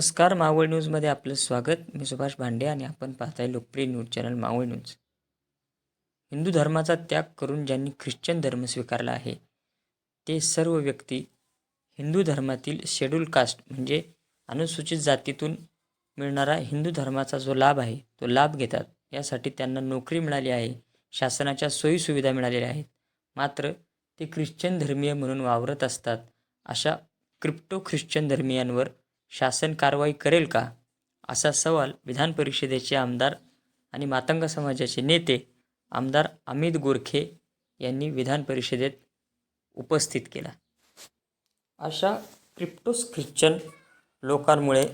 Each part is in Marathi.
नमस्कार मावळ न्यूजमध्ये आपलं स्वागत. मी सुभाष भांडे आणि आपण पाहताय लोकप्रिय news channel Maval news. Hindu धर्माचा त्याग करून ज्यांनी ख्रिश्चन धर्म स्वीकारला आहे ते सर्व व्यक्ती हिंदू धर्मातील शेड्यूल कास्ट म्हणजे अनुसूचित जातीतून मिळणारा हिंदू धर्माचा जो लाभ आहे तो लाभ घेतात. यासाठी त्यांना नोकरी मिळाली आहे शासनाच्या सोयीसुविधा मिळालेल्या आहेत. मात्र ते ख्रिश्चन धर्मीय म्हणून वावरत असतात अशा क्रिप्टो ख्रिश्चन धर्मियांवर शासन कारवाई करेल का? असा सवाल विधान परिषदेचे आमदार आणि मातंग समाजाचे नेते आमदार अमित गोरखे यांनी विधान परिषदेत उपस्थित केला. अशा क्रिप्टोस ख्रिश्चन लोकांमुळे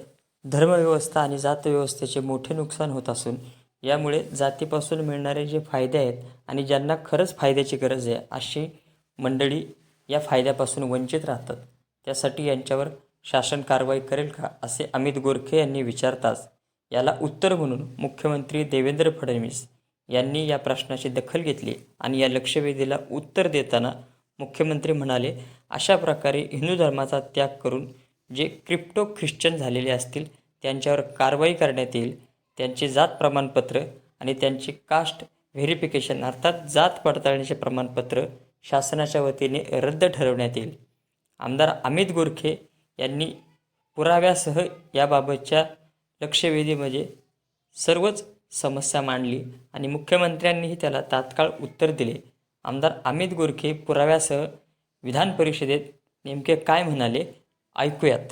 धर्मव्यवस्था आणि जातव्यवस्थेचे मोठे नुकसान होत असून यामुळे जातीपासून मिळणारे जे फायदे आहेत आणि ज्यांना खरंच फायद्याची गरज आहे अशी मंडळी या फायद्यापासून वंचित राहतात. त्यासाठी यांच्यावर शासन कारवाई करेल का असे अमित गोरखे यांनी विचारताच याला उत्तर म्हणून मुख्यमंत्री देवेंद्र फडणवीस यांनी या प्रश्नाची दखल घेतली आणि या लक्षवेधीला उत्तर देताना मुख्यमंत्री म्हणाले अशा प्रकारे हिंदू धर्माचा त्याग करून जे क्रिप्टो ख्रिश्चन झालेले असतील त्यांच्यावर कारवाई करण्यात येईल. त्यांचे जात प्रमाणपत्र आणि त्यांचे कास्ट व्हेरिफिकेशन अर्थात जात पडताळणीचे प्रमाणपत्र शासनाच्या वतीने रद्द ठरवण्यात येईल. आमदार अमित गोरखे यांनी पुराव्यासह याबाबतच्या लक्षवेधीमध्ये सर्वच समस्या मांडली आणि मुख्यमंत्र्यांनीही त्याला तात्काळ उत्तर दिले. आमदार अमित गोरखे पुराव्यासह विधान परिषदेत नेमके काय म्हणाले ऐकूयात.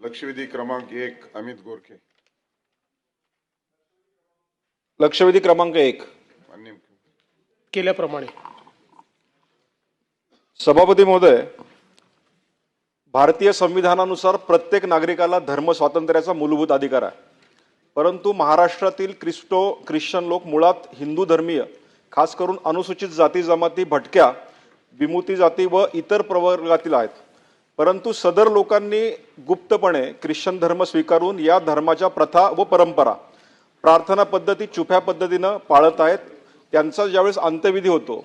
लक्षवेधी क्रमांक एक अमित गोरखे. लक्षवेधी क्रमांक एक. केल्याप्रमाणे. सभापती महोदय भारतीय संविधानानुसार प्रत्येक नागरिकाला धर्म स्वातंत्र्याचा मूलभूत अधिकार आहे. परंतु महाराष्ट्रातील क्रिस्टो ख्रिश्चन लोक मुळात हिंदू धर्मीय खास करून अनुसूचित जाती जमाती भटक्या विमुती जाती व इतर प्रवर्गातील आहेत. परंतु सदर लोकांनी गुप्तपणे ख्रिश्चन धर्म स्वीकारून या धर्माच्या प्रथा व परंपरा प्रार्थना पद्धती छुप्या पद्धतीनं पाळत आहेत. त्यांचा ज्यावेळेस अंत्यविधी होतो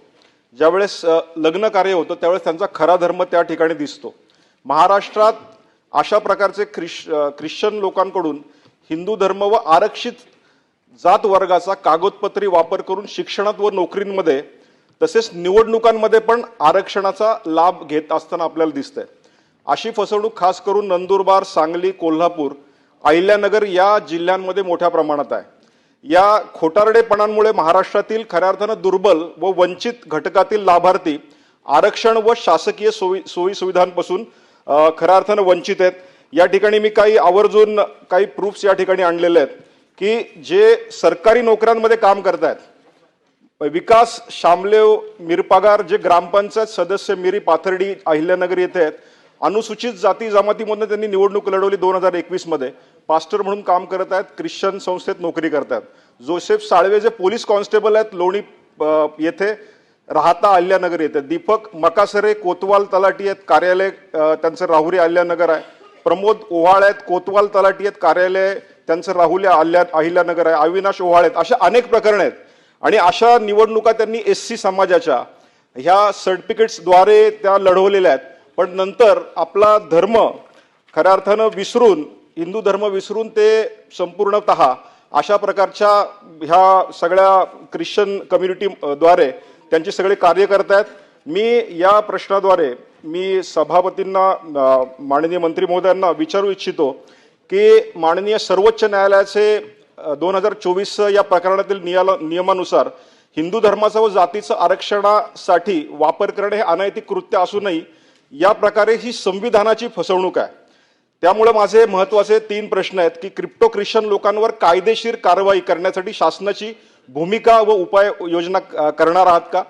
ज्यावेळेस लग्न कार्य होतं त्यावेळेस त्यांचा खरा धर्म त्या ठिकाणी दिसतो. महाराष्ट्रात अशा प्रकारचे ख्रिश ख्रिश्चन लोकांकडून हिंदू धर्म व आरक्षित जात वर्गाचा कागदपत्री वापर करून शिक्षणात व नोकरींमध्ये तसेच निवडणुकांमध्ये पण आरक्षणाचा लाभ घेत असताना आपल्याला दिसतंय. अशी फसवणूक खास करून नंदुरबार सांगली कोल्हापूर अहिल्यानगर या जिल्ह्यांमध्ये मोठ्या प्रमाणात आहे. या खोटारडेपणांमुळे महाराष्ट्रातील खऱ्या अर्थानं दुर्बल व वंचित घटकातील लाभार्थी आरक्षण व शासकीय सोयी सोयी सुविधांपासून खऱ्या अर्थानं वंचित आहेत. या ठिकाणी मी काही आवर्जून काही प्रूफ्स या ठिकाणी आणलेले आहेत की जे सरकारी नोकऱ्यांमध्ये काम करतायत. विकास शामलेव मिरपागार जे ग्रामपंचायत सदस्य मिरी पाथर्डी अहिल्यानगर येथे आहेत अनुसूचित जाती जमातीमधून त्यांनी निवडणूक लढवली दोन हजार एकवीसमध्ये. पास्टर म्हणून काम करत आहेत ख्रिश्चन संस्थेत नोकरी करतात जोसेफ साळवे जे पोलीस कॉन्स्टेबल आहेत लोणी येथे राहता अल्यानगर येथे. दीपक मकासरे कोतवाल तलाटी आहेत कार्यालय त्यांचं राहुरी अल्यानगर आहे. प्रमोद ओहाळ आहेत कोतवाल तलाटी आहेत कार्यालय त्यांचं राहुल अल्या अहिल्यानगर आहे. अविनाश ओहाळ आहेत अशा अनेक प्रकरण आहेत. आणि अशा निवडणुका त्यांनी एस सी समाजाच्या ह्या सर्टिफिकेट्सद्वारे त्या लढवलेल्या आहेत. पण नंतर आपला धर्म खऱ्या अर्थानं विसरून हिंदू धर्म विसरून ते संपूर्णत अशा प्रकारच्या ह्या सगळ्या ख्रिश्चन कम्युनिटीद्वारे त्यांची सगळे कार्य करतायत मी या प्रश्नाद्वारे मी सभापतींना माननीय मंत्री महोदयांना विचारू इच्छितो की माननीय सर्वोच्च न्यायालयाचे दोन हजार चोवीस या प्रकरणातील नियाल नियमानुसार हिंदू धर्माचा व जातीचं आरक्षणासाठी वापर करणे हे अनैतिक कृत्य असूनही या प्रकारे ही संविधानाची फसवणूक आहे. त्यामुळे माझे महत्त्वाचे तीन प्रश्न आहेत की क्रिप्टो ख्रिश्चन लोकांवर कायदेशीर कारवाई करण्यासाठी शासनाची भूमिका व उपाय योजना करणार आहात का?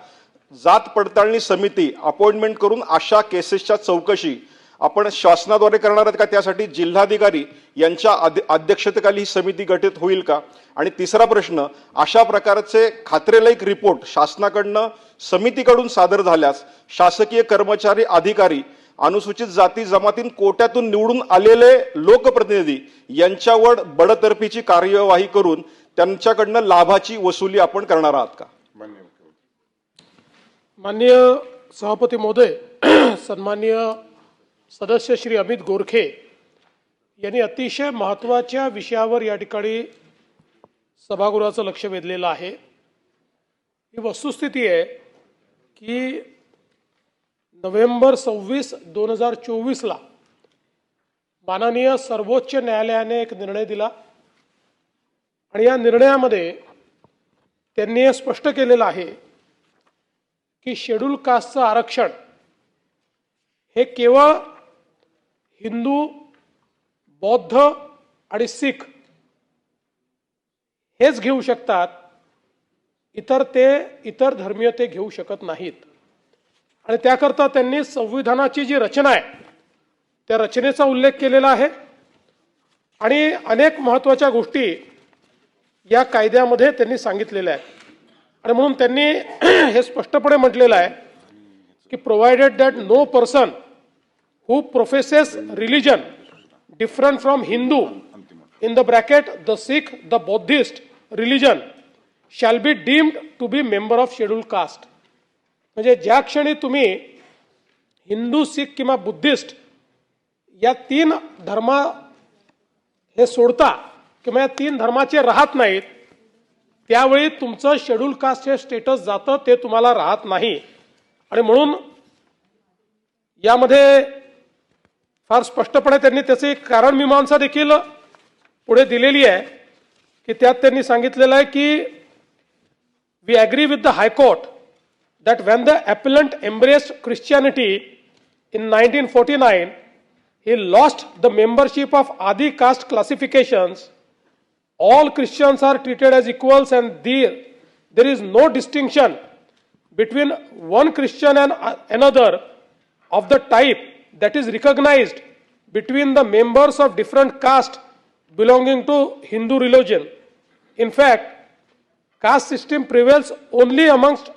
जात पडताळणी समिती अपॉइंटमेंट करून अशा केसेसच्या चौकशी आपण शासनाद्वारे करणार आहात का? त्यासाठी जिल्हाधिकारी यांच्या अध्यक्षतेखाली ही समिती गठीत होईल का? आणि तिसरा प्रश्न अशा प्रकारचे खात्रेलायक रिपोर्ट शासनाकडनं समितीकडून सादर झाल्यास शासकीय कर्मचारी अधिकारी अनुसूचित जाती जमातीन कोट्यातून निवडून आलेले लोकप्रतिनिधी यांच्यावर बडतर्फीची कार्यवाही करून त्यांच्याकडनं लाभाची वसुली आपण करणार आहात का? माननीय सभापती महोदय सन्माननीय सदस्य श्री अमित गोरखे यांनी अतिशय महत्त्वाच्या विषयावर या ठिकाणी सभागृहाचं लक्ष वेधलेलं आहे. ही वस्तुस्थिती आहे की नोव्हेंबर सव्वीस दोन हजार चोवीसला माननीय सर्वोच्च न्यायालयाने एक निर्णय दिला. आणि या निर्णयामध्ये त्यांनी हे स्पष्ट केलेलं आहे की शेड्यूल कास्टचं आरक्षण हे केवळ हिंदू बौद्ध आणि सिख हेच घेऊ शकतात इतर ते इतर धर्मीय ते घेऊ शकत नाहीत. आणि त्याकरता त्यांनी संविधानाची जी रचना आहे त्या रचनेचा उल्लेख केलेला आहे. आणि अनेक महत्त्वाच्या गोष्टी या कायद्यामध्ये त्यांनी सांगितलेल्या आहेत. आणि म्हणून त्यांनी हे स्पष्टपणे म्हटलेलं आहे की provided that no person who professes religion different from Hindu in the bracket the Sikh the Buddhist religion shall be deemed to be member of scheduled caste म्हणजे ज्या क्षणी तुम्ही हिंदू सिख किंवा बुद्धिस्ट या तीन धर्मा हे सोडता किंवा या तीन धर्माचे राहत नाहीत त्यावेळी तुमचं शेड्यूल कास्ट हे स्टेटस जातं ते तुम्हाला राहत नाही. आणि म्हणून यामध्ये फार स्पष्टपणे त्यांनी त्याची कारण मीमांसा देखील पुढे दिलेली आहे की त्यात त्यांनी सांगितलेलं आहे की we agree with the high court that when the appellant embraced Christianity in 1949, he lost the membership of Adi caste classifications. All Christians are treated as equals and there, there is no distinction between one Christian and another of the type that is recognized between the members of different caste belonging to Hindu religion. In fact, caste system prevails only amongst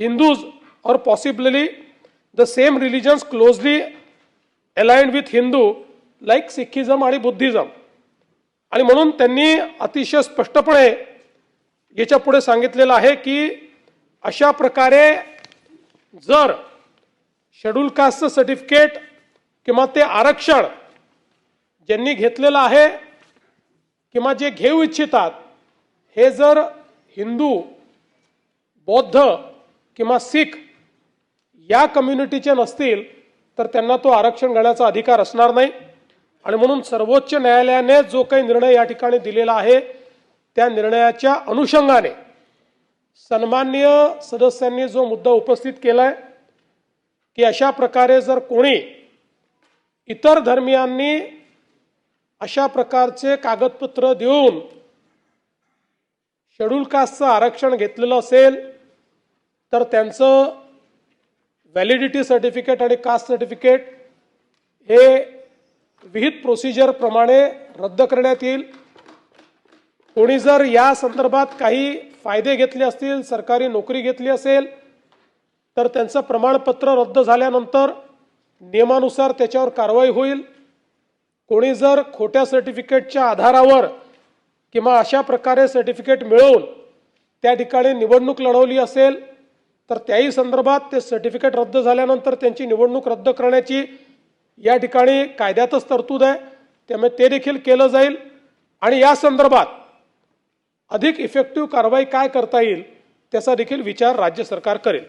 Hindus or possibly the same religions closely aligned with Hindu like Sikhism आणि बुद्धिझम आणि म्हणून त्यांनी अतिशय स्पष्टपणे याच्यापुढे सांगितलेलं आहे की अशा प्रकारे जर शेड्यूल कास्टचं सर्टिफिकेट किंवा ते आरक्षण ज्यांनी घेतलेलं आहे किंवा जे घेऊ इच्छितात हे जर हिंदू बौद्ध किंवा सिख या कम्युनिटीचे नसतील तर त्यांना तो आरक्षण घेण्याचा अधिकार असणार नाही. आणि म्हणून सर्वोच्च न्यायालयाने जो काही निर्णय या ठिकाणी दिलेला आहे त्या निर्णयाच्या अनुषंगाने सन्माननीय सदस्यांनी जो मुद्दा उपस्थित केलाय की अशा प्रकारे जर कोणी इतर धर्मियांनी अशा प्रकारचे कागदपत्र देऊन शेड्यूल कास्टचं आरक्षण घेतलेलं असेल तर त्यांचं व्हॅलिडिटी सर्टिफिकेट आणि कास्ट सर्टिफिकेट हे विहित प्रोसिजरप्रमाणे रद्द करण्यात येईल. कोणी जर या संदर्भात काही फायदे घेतले असतील सरकारी नोकरी घेतली असेल तर त्यांचं प्रमाणपत्र रद्द झाल्यानंतर नियमानुसार त्याच्यावर कारवाई होईल. कोणी जर खोट्या सर्टिफिकेटच्या आधारावर किंवा अशा प्रकारे सर्टिफिकेट मिळवून त्या ठिकाणी निवडणूक लढवली असेल तर त्याही संदर्भात ते सर्टिफिकेट रद्द झाल्यानंतर त्यांची निवडणूक रद्द करण्याची या ठिकाणी कायद्यातच तरतूद आहे. त्यामुळे ते देखील केलं जाईल. आणि या संदर्भात अधिक इफेक्टिव्ह कारवाई काय करता येईल त्याचा देखील विचार राज्य सरकार करेल.